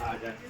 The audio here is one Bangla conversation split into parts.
아, 네.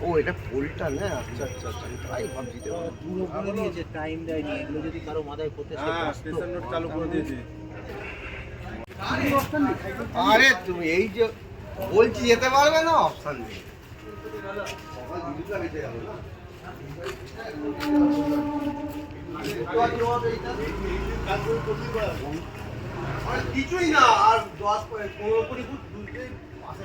ও এটা পোলটা না? আচ্ছা আচ্ছা আচ্ছা তাই ভাবছি তো। পুরো করে দিয়েছে টাইম দেয়নি এগুলো যদি কারও মাথায় করতে হ্যাঁ স্টেশন নোট চালু করে দিয়েছি আরে তুমি এই যে বলছি যেতে পারবে না অপশন নেই। কিছুই না আর দশ পনেরো কুড়ি ফুট দুইটাই পাশে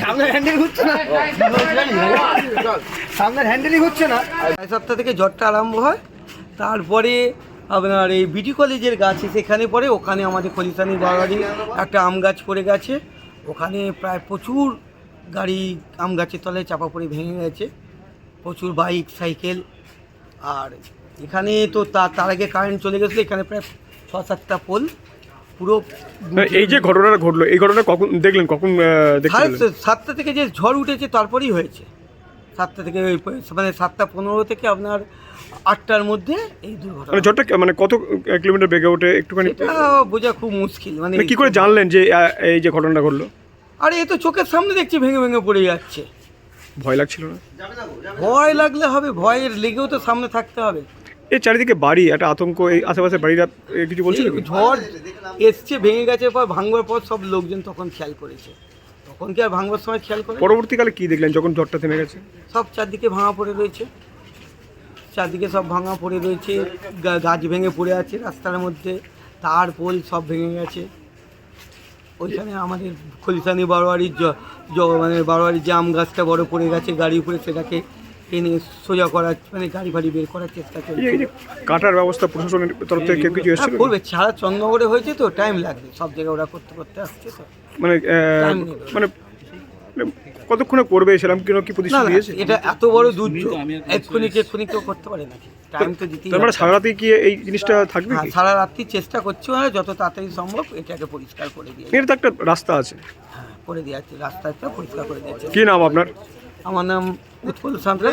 সামনের হ্যান্ডেল হচ্ছে না সামনের হ্যান্ডেলই হচ্ছে না সপ্তাহ থেকে জ্বরটা আরম্ভ হয় তারপরে আপনার এই বিটি কলেজের গাছ সেখানে পড়ে ওখানে আমাদের খলিসানি বাড়ি একটা আম গাছ পড়ে গেছে। ওখানে প্রায় প্রচুর গাড়ি আম গাছের তলায় চাপা পড়ে ভেঙে গেছে। প্রচুর বাইক সাইকেল আর এখানে তো তার তার আগে কারেন্ট চলে গেছিল এখানে প্রায় ছ সাতটা পোল পুরো এই যে ঘটনাটা ঘটলো এই ঘটনা কখন দেখলেন কখন? সাতটা থেকে যে ঝড় উঠেছে তারপরেই হয়েছে। সাতটা থেকে ওই মানে সাতটা পনেরো থেকে আপনার আটটার মধ্যে এই দুর্ঘটনা মানে ঝড়টা মানে কত কিলোমিটার বেগে ওঠে একটুখানি? এটা বোঝা খুব মুশকিল মানে মানে কি করে জানলেন যে এই যে ঘটনাটা ঘটলো? আরে এ তো চোখের সামনে দেখছি ভেঙে ভেঙে পড়ে যাচ্ছে। ভয় লাগছিল না? ভয় লাগলে হবে ভয়ের লেগেও তো সামনে থাকতে হবে। এই চারিদিকে বাড়ি একটা আতঙ্ক এই আশেপাশে বাড়িরা কিছু বলছিল ঝড় এসছে ভেঙে গেছে পর ভাঙবার পর সব লোকজন তখন খেয়াল করেছে। তখন কি আর ভাঙবার সময় খেয়াল করে পরবর্তীকালে কি দেখলেন যখন ঝড়টা থেমে গেছে? সব চারদিকে ভাঙা পড়ে রয়েছে। চারদিকে সব ভাঙা পড়ে রয়েছে গা- গাছ ভেঙে পড়ে আছে রাস্তার মধ্যে তার পোল সব ভেঙে গেছে। ওইখানে আমাদের খলিসানি বারোয়ারির জ- জ- মানে বারোয়ারির যে আম গাছটা বড় পড়ে গেছে গাড়ি উপরে সেটাকে এনে সোজা করার মানে গাড়ি ফাড়ি বের করার চেষ্টা চলছে। কাটার ব্যবস্থা প্রশাসনের তরফ থেকে কেউ কিছু এসেছিল? করবে ছাড়া চন্দ্রনগরে হয়েছে তো টাইম লাগবে সব জায়গায় ওরা করতে করতে আসছে তো। মানে। মানে মানে কতক্ষণে করবে সেরকম কিনো কি প্রতিশ্রুতি দিয়েছে? এটা এত বড় দুর্যোগ এক্ষুনি এক্ষুনি কেউ করতে পারে নাকি? টাইম তো দিতেই তার মানে। সারা রাতে কি এই জিনিসটা থাকবে হ্যাঁ সারা রাত্রি চেষ্টা করছি ওরা যত তাড়াতাড়ি সম্ভব এটাকে পরিষ্কার করে দিয়ে এর তো একটা রাস্তা আছে। হ্যাঁ করে দিয়েছে রাস্তাটা পরিষ্কার করে দিয়েছে। কি নাম আপনার? আমার নাম উৎপল সাঁতরা